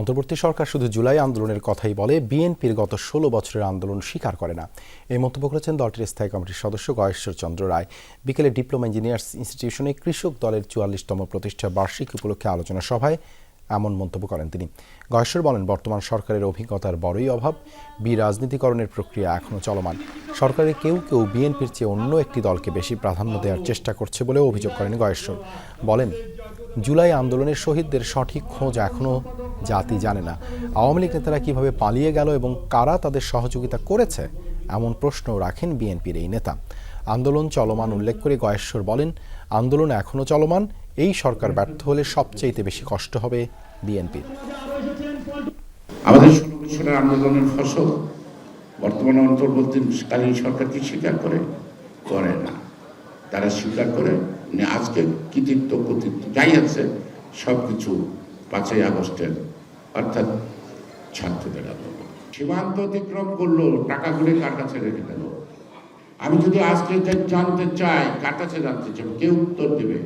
অন্তর্বর্তী সরকার শুধু জুলাই আন্দোলনের কথাই বলে, বিএনপির গত ষোলো বছরের আন্দোলন স্বীকার করে না। এই মন্তব্য করেছেন দলটির স্থায়ী কমিটির সদস্য গয়েশ্বর চন্দ্র রায়। বিকেলে ডিপ্লোমা ইঞ্জিনিয়ার্স ইনস্টিটিউশনে কৃষক দলের চুয়াল্লিশতম প্রতিষ্ঠা বার্ষিক উপলক্ষে আলোচনা সভায় এমন মন্তব্য করেন তিনি। গয়েশ্বর বলেন, বর্তমান সরকারের অভিজ্ঞতার বড়ই অভাব, বি রাজনীতিকরণের প্রক্রিয়া এখনও চলমান। সরকারের কেউ কেউ বিএনপির চেয়ে অন্য একটি দলকে বেশি প্রাধান্য দেওয়ার চেষ্টা করছে বলেও অভিযোগ করেন গয়েশ্বর। বলেন, জুলাই আন্দোলনের শহীদদের সঠিক খোঁজ এখনও জাতি জানে না। আওয়ামী লীগ নেতারা কীভাবে পালিয়ে গেল এবং কারা তাদের সহযোগিতা করেছে, এমন প্রশ্ন রাখেন বিএনপির এই নেতা। আন্দোলন চলমান উল্লেখ করে গয়েশ্বর বলেন, আন্দোলন এখনও চলমান, এই সরকার ব্যর্থ হলে সবচেয়ে বেশি কষ্ট হবে বিএনপির। আমাদের আন্দোলনের ফসল বর্তমানে অন্তর্বর্তীকালীন সরকার কি স্বীকার করে? করে না। তারা স্বীকার করে মানে আজকে কৃতিত্ব কৃতিত্ব যাই আছে সব কিছু পাঁচই আগস্টের, অর্থাৎ ছাত্রদের সীমান্ত অতিক্রম করল টাকাগুলি কার কাছে রেখে গেল? আমি যদি আজকে জানতে চাই, কার কাছে জানতে চাই, কেউ উত্তর দেবে?